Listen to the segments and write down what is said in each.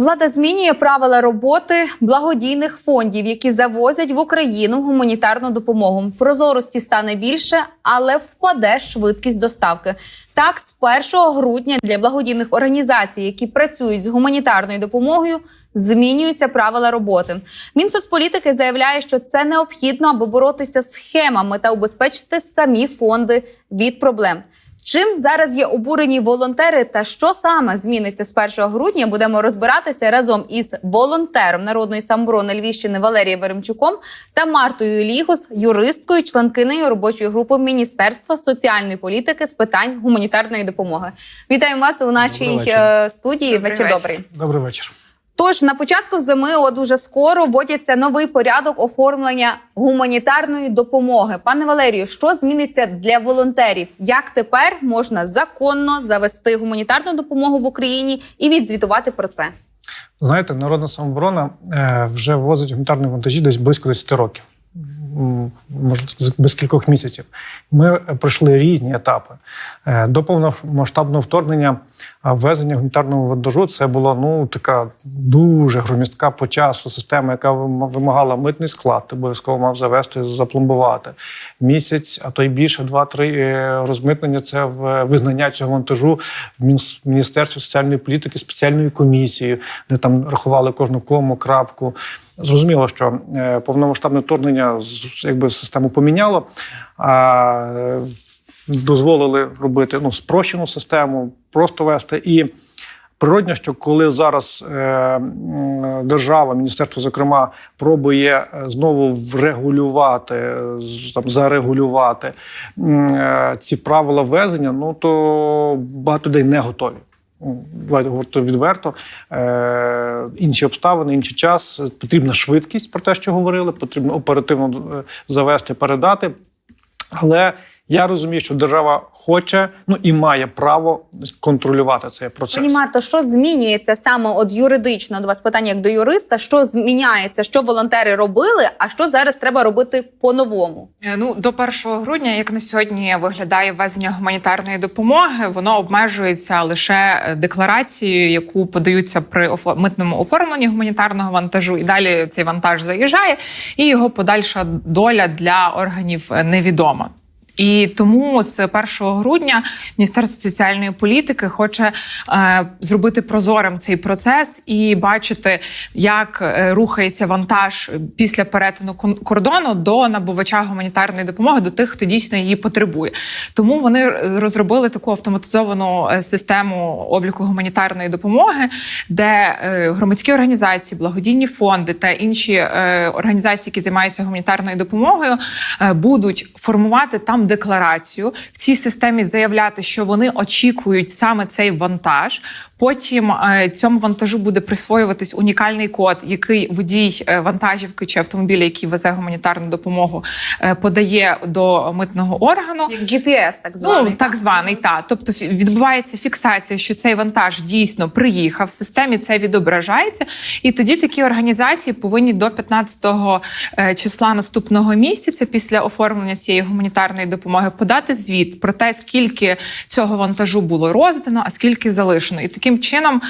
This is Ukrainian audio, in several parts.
Влада змінює правила роботи благодійних фондів, які завозять в Україну гуманітарну допомогу. Прозорості стане більше, але впаде швидкість доставки. Так, з 1 грудня для благодійних організацій, які працюють з гуманітарною допомогою, змінюються правила роботи. Мінсоцполітики заявляє, що це необхідно, аби боротися з схемами та убезпечити самі фонди від проблем. Чим зараз є обурені волонтери, та що саме зміниться з 1 грудня, будемо розбиратися разом із волонтером народної самоборони Львівщини Валерієм Веремчуком та Мартою Лігос, юристкою, членкинею робочої групи Міністерства соціальної політики з питань гуманітарної допомоги. Вітаємо вас у нашій Добрий е, студії. Добрий вечір вечір. добрий. Добрий вечір. Тож на початку зими, от уже скоро, вводяться новий порядок оформлення гуманітарної допомоги. Пане Валерію, що зміниться для волонтерів? Як тепер можна законно завести гуманітарну допомогу в Україні і відзвітувати про це? Знаєте, народна самооборона е, вже возить гуманітарні вантажі десь близько 10 років, М, може без кількох місяців. Ми е, пройшли різні етапи. Е, До повномасштабного вторгнення ввезення гуманітарного вантажу це була ну така дуже громістка по часу система, яка вимагала митний склад. Ти обов'язково мав завести, запломбувати місяць, а то й більше, два-три е, розмитнення. Це в визнання цього вантажу в Міністерстві соціальної політики спеціальною комісією, де там рахували кожну кому, крапку. Зрозуміло, що е, повномасштабне вторгнення якби систему поміняло. А дозволили робити ну, спрощену систему, просто вести. І природньо, що коли зараз е, держава, міністерство, зокрема, пробує е, знову врегулювати, там, зарегулювати ці правила ввезення, ну то багато людей не готові. Давайте говорити відверто. Е, інші обставини, інший час. Потрібна швидкість про те, що говорили, потрібно оперативно е, завести, передати. Але я розумію, що держава хоче ну і має право контролювати цей процес. Пані Марто, що змінюється саме от юридично до вас питання як до юриста? Що зміняється, що волонтери робили, а що зараз треба робити по-новому? Е, Ну до 1 грудня, як на сьогодні виглядає ввезення гуманітарної допомоги, воно обмежується лише е, декларацією, яку подаються при митному оформленні гуманітарного вантажу. І далі цей вантаж заїжджає, і його подальша доля для органів е, невідома. І тому з 1 грудня Міністерство соціальної політики хоче е, зробити прозорим цей процес і бачити, як е, рухається вантаж після перетину кордону до набувача гуманітарної допомоги, до тих, хто дійсно її потребує. Тому вони розробили таку автоматизовану е, систему обліку гуманітарної допомоги, де е, громадські організації, благодійні фонди та інші організації, які займаються гуманітарною допомогою, будуть формувати там декларацію в цій системі, заявляти, що вони очікують саме цей вантаж. Потім е, цьому вантажу буде присвоюватись унікальний код, який водій е, вантажівки чи автомобіля, який везе гуманітарну допомогу, е, подає до митного органу. Як GPS, так званий. Ну, так званий, та тобто відбувається фіксація, що цей вантаж дійсно приїхав. В системі це відображається, і тоді такі організації повинні до 15 е, числа наступного місяця, після оформлення цієї гуманітарної допомоги, подати звіт про те, скільки цього вантажу було роздано, а скільки залишено, і таким чином.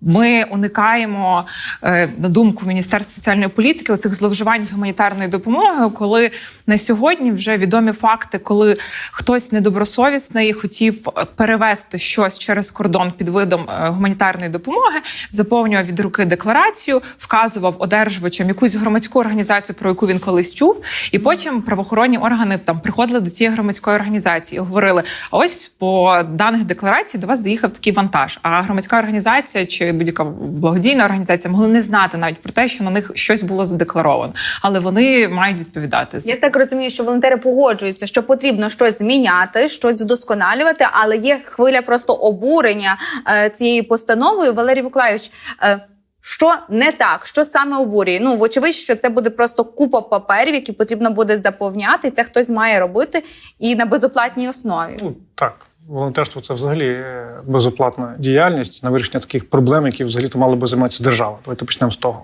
Ми уникаємо е, на думку Міністерства соціальної політики оцих зловживань з гуманітарною допомогою, коли на сьогодні вже відомі факти, коли хтось недобросовісний хотів е, перевести щось через кордон під видом е, гуманітарної допомоги, заповнював від руки декларацію, вказував одержувачам якусь громадську організацію, про яку він колись чув, і потім правоохоронні органи там приходили до цієї громадської організації і говорили: ось по даних декларацій до вас заїхав такий вантаж. А громадська організація чи будь-яка благодійна організація могли не знати навіть про те, що на них щось було задекларовано, але вони мають відповідати Я так розумію, що волонтери погоджуються, що потрібно щось зміняти, щось вдосконалювати, але є хвиля просто обурення е, цією постановою. Валерій Миколаївич, е, що не так, що саме обурює? Ну, вочевидь, що це буде просто купа паперів, які потрібно буде заповняти. Це хтось має робити і на безоплатній основі. Ну так, волонтерство це взагалі е, безоплатна діяльність на вирішення таких проблем, які взагалі то мало би займатися держава. Давайте почнемо з того.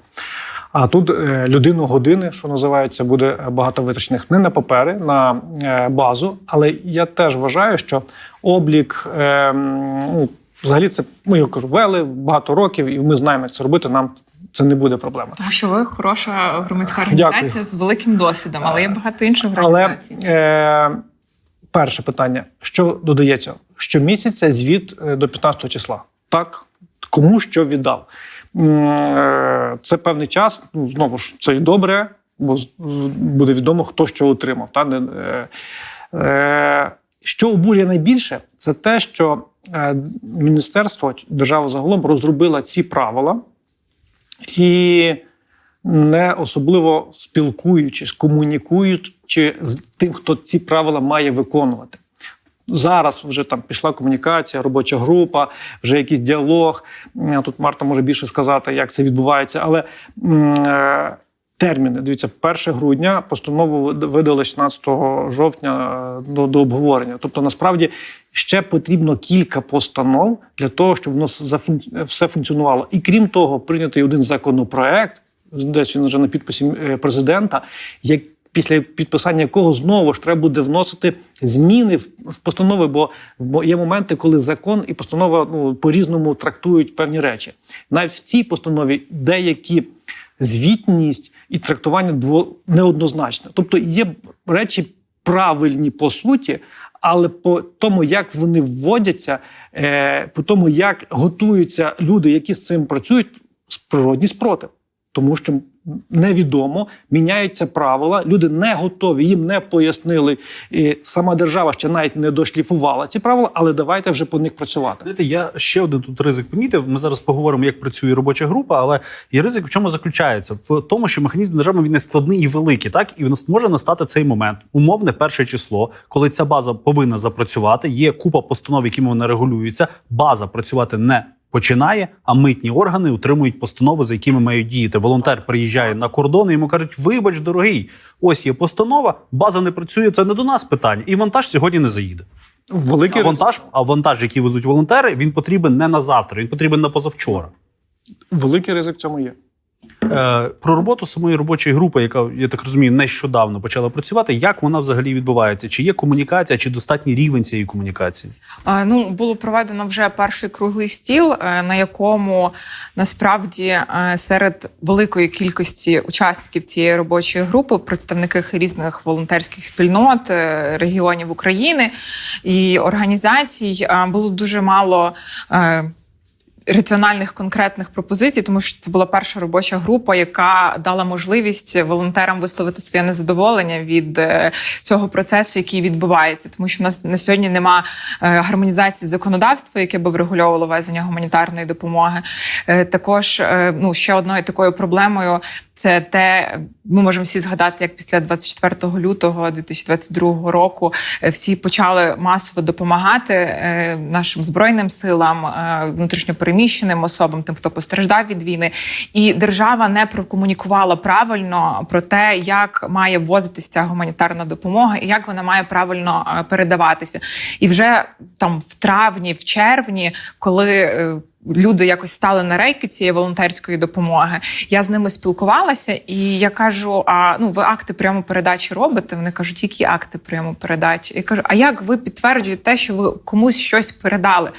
А тут е, людину години, що називається, буде багато витрачених не на папери, на е, базу. Але я теж вважаю, що облік ну, взагалі це ми я кажу, вели багато років, і ми знаємо, як це робити. Нам це не буде проблема. Тому що ви хороша громадська Дякую. організація з великим досвідом, але є багато інших Але е, перше питання: що додається? Щомісяця звіт е, до 15 числа. Так, кому що віддав. Е, Це певний час. Ну, знову ж це і добре, бо буде відомо, хто що отримав. Та? Е, Що обурює найбільше, це те, що міністерство, держава загалом розробила ці правила і не особливо спілкуючись, комунікуючи з тим, хто ці правила має виконувати. Зараз вже там пішла комунікація, робоча група, вже якийсь діалог. Тут Марта може більше сказати, як це відбувається. Але е, терміни, дивіться, 1 грудня постанову видали 16 жовтня е, до, до обговорення. Тобто, насправді ще потрібно кілька постанов для того, щоб воно все функціонувало. І крім того, прийнятий один законопроект, десь він вже на підписі е, президента, як після підписання якого знову ж треба буде вносити зміни в, постанови, бо є моменти, коли закон і постанова ну, по-різному трактують певні речі. Навіть в цій постанові деякі звітність і трактування дво, неоднозначне. Тобто є речі правильні по суті, але по тому, як вони вводяться, е, по тому, як готуються люди, які з цим працюють, природній спротив. Тому що невідомо, міняються правила, люди не готові, їм не пояснили. І сама держава ще навіть не дошліфувала ці правила, але давайте вже по них працювати. Знаєте, я ще один тут ризик помітив. Ми зараз поговоримо, як працює робоча група, але і ризик в чому заключається? В тому, що механізм держави він не складний і великий, так і в нас може настати цей момент, умовне перше число, коли ця база повинна запрацювати. Є купа постанов, якими вона регулюється. База працювати не починає, а митні органи утримують постанови, за якими мають діяти. Волонтер приїжджає на кордон і йому кажуть: вибач, дорогий, ось є постанова, база не працює. Це не до нас питання, і вантаж сьогодні не заїде. Великий А вантаж, а вантаж, який везуть волонтери, він потрібен не на завтра, він потрібен на позавчора. великий ризик в цьому є. Е, про роботу самої робочої групи, яка я так розумію, нещодавно почала працювати. Як вона взагалі відбувається? Чи є комунікація, чи достатній рівень цієї комунікації? Ну, було проведено вже перший круглий стіл, е, на якому насправді е, серед великої кількості учасників цієї робочої групи представники різних волонтерських спільнот, регіонів України і організацій було дуже мало. Раціональних конкретних пропозицій, тому що це була перша робоча група, яка дала можливість волонтерам висловити своє незадоволення від е, цього процесу, який відбувається, тому що в нас на сьогодні нема е, гармонізації законодавства, яке би врегульовувало везення гуманітарної допомоги. Е, Також ну ще одною такою проблемою це те, ми можемо всі згадати, як після 24 лютого 2022 року всі почали масово допомагати нашим збройним силам, е, внутрішньопереміщеним особам, тим, хто постраждав від війни, і держава не прокомунікувала правильно про те, як має ввозитися ця гуманітарна допомога і як вона має правильно е, передаватися. І вже там в травні, в червні, коли е, Люди якось стали на рейки цієї волонтерської допомоги. Я з ними спілкувалася, і я кажу: а ну ви акти прямо передачі робите? Вони кажуть, які акти прямо передачі? Я кажу, а як ви підтверджуєте те, що ви комусь щось передали?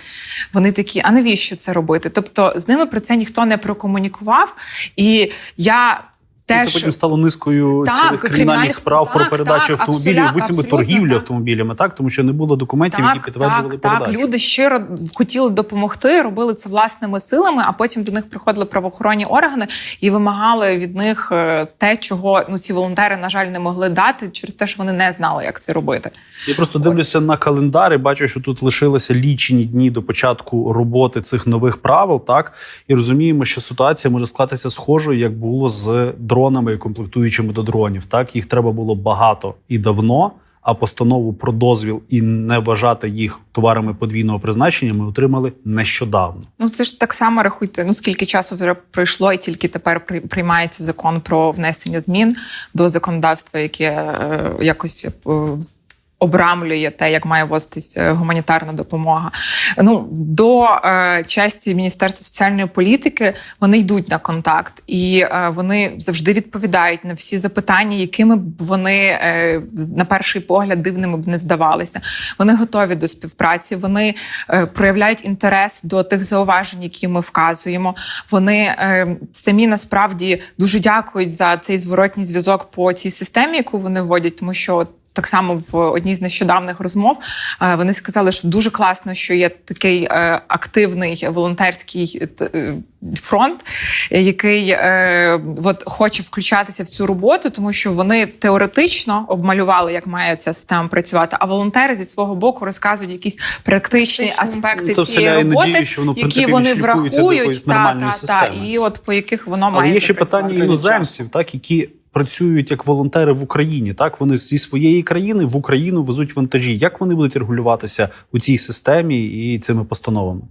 Вони такі, а навіщо це робити? Тобто з ними про це ніхто не прокомунікував. І я Це теж потім стало низкою Так, цілих кримінальних кримінальних- справ про передачу так, автомобілів, буцімби торгівлю автомобілями, так тому що не було документів, які підтверджували так, передачу. так. Люди щиро хотіли допомогти, робили це власними силами, а потім до них приходили правоохоронні органи і вимагали від них е, те, чого ну ці волонтери, на жаль, не могли дати через те, що вони не знали, як це робити. Я просто дивлюся на календар і бачу, що тут лишилися лічені дні до початку роботи цих нових правил. Так і розуміємо, що ситуація може склатися схожою, як було з дронами і комплектуючими до дронів. Так їх треба було багато і давно. А постанову про дозвіл і не вважати їх товарами подвійного призначення ми отримали нещодавно. Ну це ж так само рахуйте. Ну скільки часу вже пройшло, і тільки тепер при- приймається закон про внесення змін до законодавства, яке е, якось е, обрамлює те, як має возитись е, гуманітарна допомога. Ну до е, часті Міністерства соціальної політики вони йдуть на контакт, і е, вони завжди відповідають на всі запитання, якими б вони е, на перший погляд дивними б не здавалися. Вони готові до співпраці. Вони е, проявляють інтерес до тих зауважень, які ми вказуємо. Вони е, самі насправді дуже дякують за цей зворотній зв'язок по цій системі, яку вони вводять, тому що. Так само в одній з нещодавних розмов е, вони сказали, що дуже класно, що є такий е, активний волонтерський е, фронт, який е, от хоче включатися в цю роботу, тому що вони теоретично обмалювали, як має ця система працювати. А волонтери зі свого боку розказують якісь практичні аспекти Ну, то цієї роботи, надію, що воно, в які принципі, вони врахують, та, та, та, системи. і от по яких воно Але має є ще питання іноземців, так які працюють як волонтери в Україні. Так вони зі своєї країни в Україну везуть вантажі. Як вони будуть регулюватися у цій системі і цими постановами?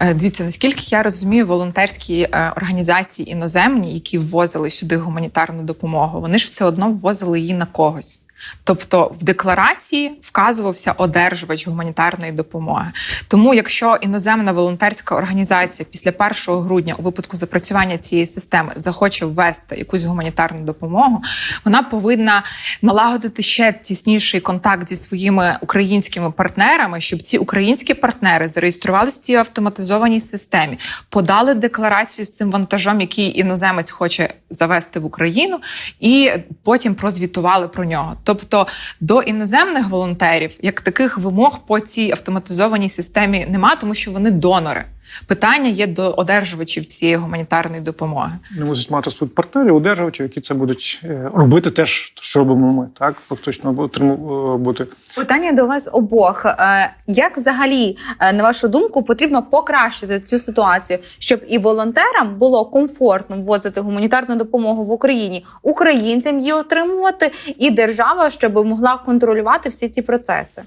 Е, Дивіться, наскільки я розумію, волонтерські е, організації іноземні, які ввозили сюди гуманітарну допомогу, вони ж все одно ввозили її на когось. Тобто в декларації вказувався одержувач гуманітарної допомоги. Тому, якщо іноземна волонтерська організація після 1 грудня у випадку запрацювання цієї системи захоче ввести якусь гуманітарну допомогу, вона повинна налагодити ще тісніший контакт зі своїми українськими партнерами, щоб ці українські партнери зареєструвалися в цій автоматизованій системі, подали декларацію з цим вантажом, який іноземець хоче завести в Україну, і потім прозвітували про нього. Тобто до іноземних волонтерів як таких вимог по цій автоматизованій системі нема, тому що вони донори. Питання є до одержувачів цієї гуманітарної допомоги. Не мусять мати суд партнерів, одержувачів, які це будуть е, робити теж, що робимо ми, так фактично е, бути. Питання до вас обох. Е, Як взагалі, на вашу думку, потрібно покращити цю ситуацію, щоб і волонтерам було комфортно ввозити гуманітарну допомогу в Україні, українцям її отримувати, і держава, щоб могла контролювати всі ці процеси?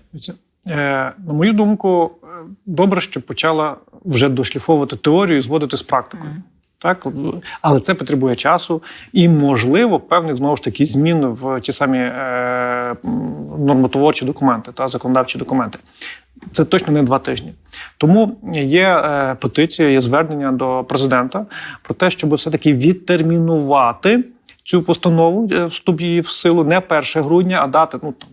Е, на мою думку, е, добре, що почала вже дошліфовувати теорію і зводити з практикою. Так, але це потребує часу і, можливо, певних знову ж таки змін в ті самі е, нормотворчі документи та законодавчі документи. Це точно не два тижні. Тому є е, петиція, є звернення до президента про те, щоб все-таки відтермінувати цю постанову, е, вступ її в силу не 1 грудня, а дати ну там.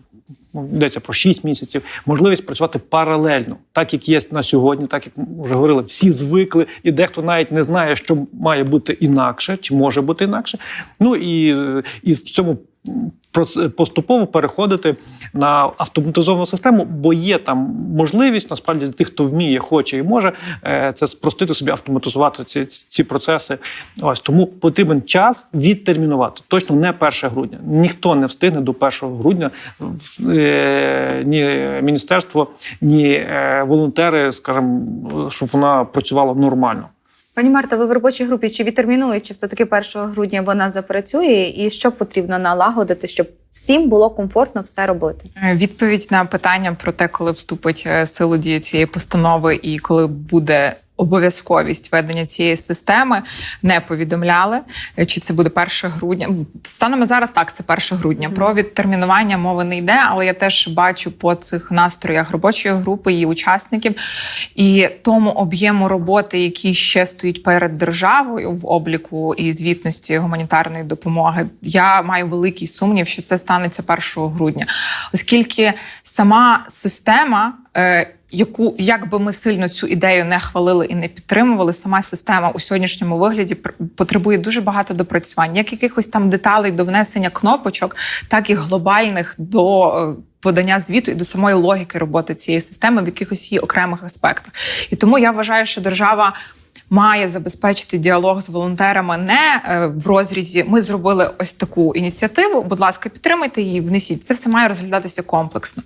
Ну, Йдеться про 6 місяців, можливість працювати паралельно, так як є на сьогодні, так як вже говорили, всі звикли, і дехто навіть не знає, що має бути інакше, чи може бути інакше. Ну і, е, і в цьому поступово переходити на автоматизовану систему, бо є там можливість насправді тих, хто вміє, хоче і може е, це спростити собі, автоматизувати ці, ці процеси. Ось тому потрібен час відтермінувати. Точно не 1 грудня. Ніхто не встигне до 1 грудня. е, Ні міністерство, ні е, волонтери, скажімо, щоб вона працювала нормально. Пані Марта, ви в робочій групі чи відтермінує, чи все таки 1 грудня вона запрацює, і що потрібно налагодити, щоб всім було комфортно все робити? Е, Відповідь на питання про те, коли вступить е, в силу дія цієї постанови і коли буде. Обов'язковість ведення цієї системи не повідомляли, е, чи це буде 1 грудня. Станом зараз так, це 1 грудня. Про відтермінування мови не йде, але я теж бачу по цих настроях робочої групи і учасників і тому об'єму роботи, який ще стоїть перед державою в обліку і звітності гуманітарної допомоги. Я маю великий сумнів, що це станеться 1 грудня, оскільки сама система. Яку як би ми сильно цю ідею не хвалили і не підтримували, сама система у сьогоднішньому вигляді потребує дуже багато допрацювань, як якихось там деталей до внесення кнопочок, так і глобальних до е, подання звіту і до самої логіки роботи цієї системи в якихось її окремих аспектах. І тому я вважаю, що держава. Має забезпечити діалог з волонтерами не е, в розрізі. Ми зробили ось таку ініціативу. Будь ласка, підтримайте її, внесіть. Це все має розглядатися комплексно.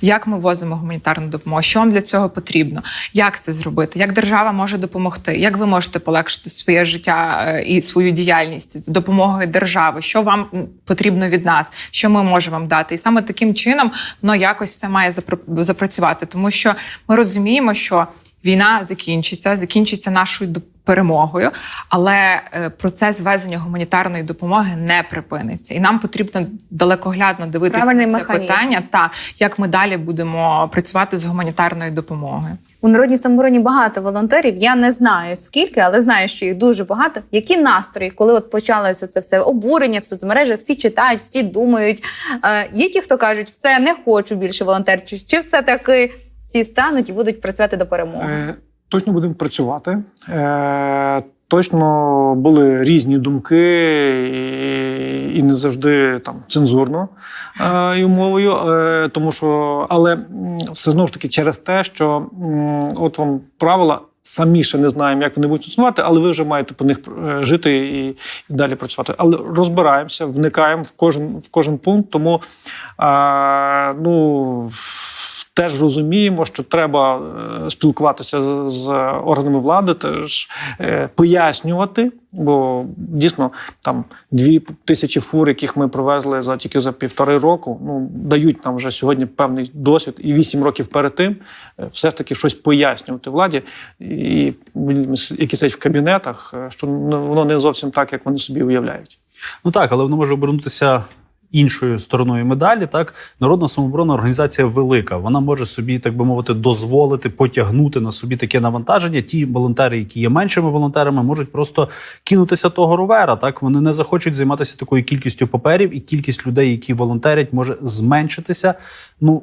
Як ми возимо гуманітарну допомогу? Що вам для цього потрібно? Як це зробити? Як держава може допомогти? Як ви можете полегшити своє життя е, і свою діяльність з допомогою держави? Що вам потрібно від нас? Що ми можемо вам дати? І саме таким чином воно якось все має запра- запрацювати, тому що ми розуміємо, що. Війна закінчиться, закінчиться нашою перемогою, але е, процес везення гуманітарної допомоги не припиниться, і нам потрібно далекоглядно дивитися Правильний на це механізм. питання та як ми далі будемо працювати з гуманітарною допомогою. У народній самобороні багато волонтерів. Я не знаю скільки, але знаю, що їх дуже багато. Які настрої, коли от почалось це все обурення в соцмережах, всі читають, всі думають. Е, є ті, хто кажуть, все не хочу більше волонтерів, чи, чи все таки всі стануть і будуть працювати до перемоги. Е, Точно будемо працювати. Е, Точно були різні думки, і, не завжди там цензурно мовою. Е, тому що, але все знову ж таки через те, що от вам правила. Самі ще не знаємо, як вони будуть існувати, але ви вже маєте по них жити і, і далі працювати. Але розбираємося, вникаємо в кожен в кожен пункт. Тому а, ну теж розуміємо, що треба е, спілкуватися з, органами влади, теж е, пояснювати. Бо дійсно там дві тисячі фур, яких ми привезли за тільки за півтори року, ну дають нам вже сьогодні певний досвід, і вісім років перед тим е, все ж таки щось пояснювати владі, і які сидять в кабінетах, що ну, воно не зовсім так, як вони собі уявляють. Ну так, але воно може обернутися іншою стороною медалі. Так, народна самооборона організація велика. Вона може собі, так би мовити, дозволити потягнути на собі таке навантаження. Ті волонтери, які є меншими волонтерами, можуть просто кинутися того ровера. Так вони не захочуть займатися такою кількістю паперів, і кількість людей, які волонтерять, може зменшитися. Ну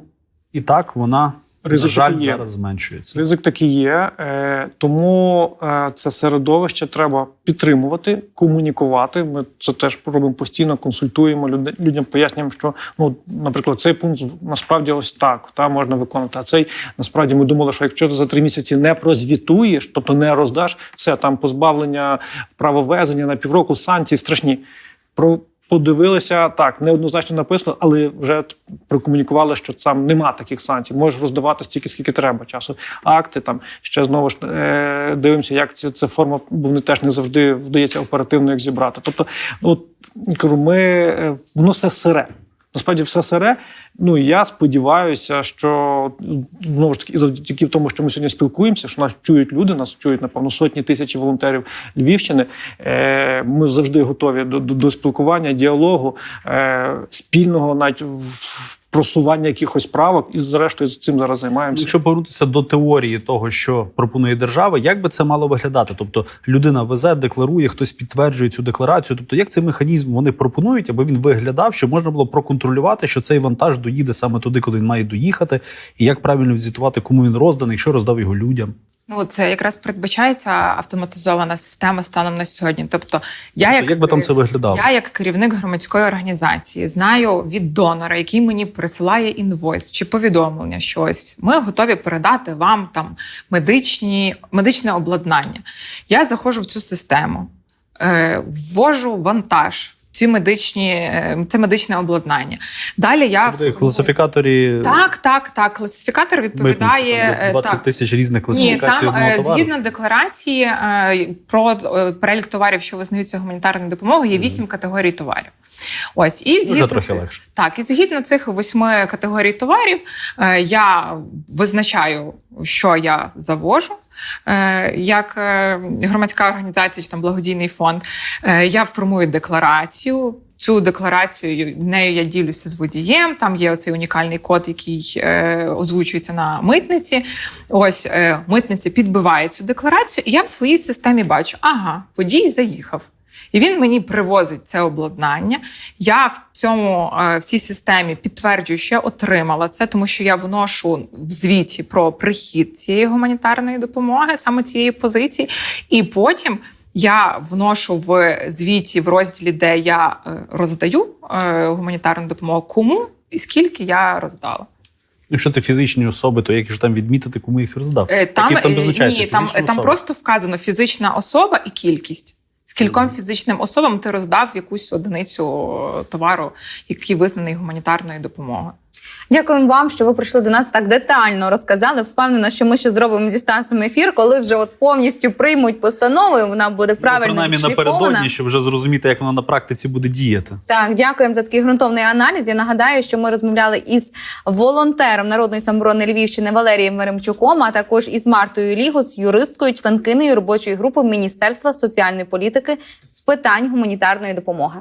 і так вона. Ризик на жаль, є. зараз зменшується. Ризик такий є, е, тому е, це середовище треба підтримувати, комунікувати. Ми це теж робимо постійно, консультуємо люд- людям, пояснюємо, що ну, наприклад, цей пункт насправді ось так та можна виконати. А цей насправді ми думали, що якщо ти за три місяці не прозвітуєш, тобто не роздаш, все там позбавлення правовезення на півроку, санкції страшні. Про подивилися так, неоднозначно написано, але вже прокомунікували, що там нема таких санкцій. Можеш роздавати стільки, скільки треба часу. Акти там ще знову ж е, дивимося, як ця, ця форма, бо вони теж не завжди вдається оперативно як зібрати. Тобто, от кажу, ми е, воно все сире. Насправді все сире. Ну я сподіваюся, що знову ж таки завдяки тому, що ми сьогодні спілкуємося, що нас чують люди, нас чують напевно сотні тисячі волонтерів Львівщини. Е, Ми завжди готові до, до, до спілкування, діалогу, е, спільного навіть в просування якихось правок, і зрештою цим зараз займаємося. Якщо повернутися до теорії того, що пропонує держава, як би це мало виглядати? Тобто людина везе, декларує, хтось підтверджує цю декларацію. Тобто, як цей механізм вони пропонують, аби він виглядав, щоб можна було проконтролювати, що цей вантаж доїде саме туди, куди він має доїхати, і як правильно звітувати, кому він розданий, що роздав його людям. Ну, це якраз передбачається автоматизована система станом на сьогодні. Тобто, я як, як би там це виглядало? Я, як керівник громадської організації, знаю від донора, який мені присилає інвойс чи повідомлення, що ось ми готові передати вам там медичні, медичне обладнання. Я заходжу в цю систему, е, ввожу вантаж. Ці медичні е, це медичне обладнання. Далі я Це в класифікаторі так, так, так. Класифікатор відповідає митниці, там, де е, 20 так. тисяч різних Ні, там одного е, згідно декларації е, про е, перелік товарів, що визнаються гуманітарною допомогою, є вісім категорій товарів. Ось і згідно трохи легше. Так, і згідно цих восьми категорій товарів е, я визначаю, що я завожу. Е, Як е, громадська організація чи там благодійний фонд, Е, я формую декларацію. Цю декларацію нею я ділюся з водієм. Там є оцей унікальний код, який е, озвучується на митниці. Ось е, митниця підбиває цю декларацію, і я в своїй системі бачу: ага, водій заїхав. І він мені привозить це обладнання. Я в цьому е, в цій системі підтверджую, що я отримала це, тому що я вношу в звіті про прихід цієї гуманітарної допомоги, саме цієї позиції, і потім. Я вношу в звіті в розділі, де я е, роздаю е, гуманітарну допомогу, кому і скільки я роздала. Якщо це фізичні особи, то як ж там відмітити, кому їх роздав? Там, там ні, там, там просто вказано фізична особа і кількість. З кільком фізичним особам ти роздав якусь одиницю товару, який визнаний гуманітарною допомогою. Дякуємо вам, що ви прийшли до нас так детально розказали. Впевнена, що ми ще зробимо зі Стасом ефір, коли вже от повністю приймуть постанову. Вона буде правильно Ну, Принаймні напередодні, щоб вже зрозуміти, як вона на практиці буде діяти. Так, дякуємо за такий ґрунтовний аналіз. Я нагадаю, що ми розмовляли із волонтером народної самоборони Львівщини Валерієм Веремчуком, а також із Мартою Лігос, юристкою, членкинею робочої групи Міністерства соціальної політики з питань гуманітарної допомоги.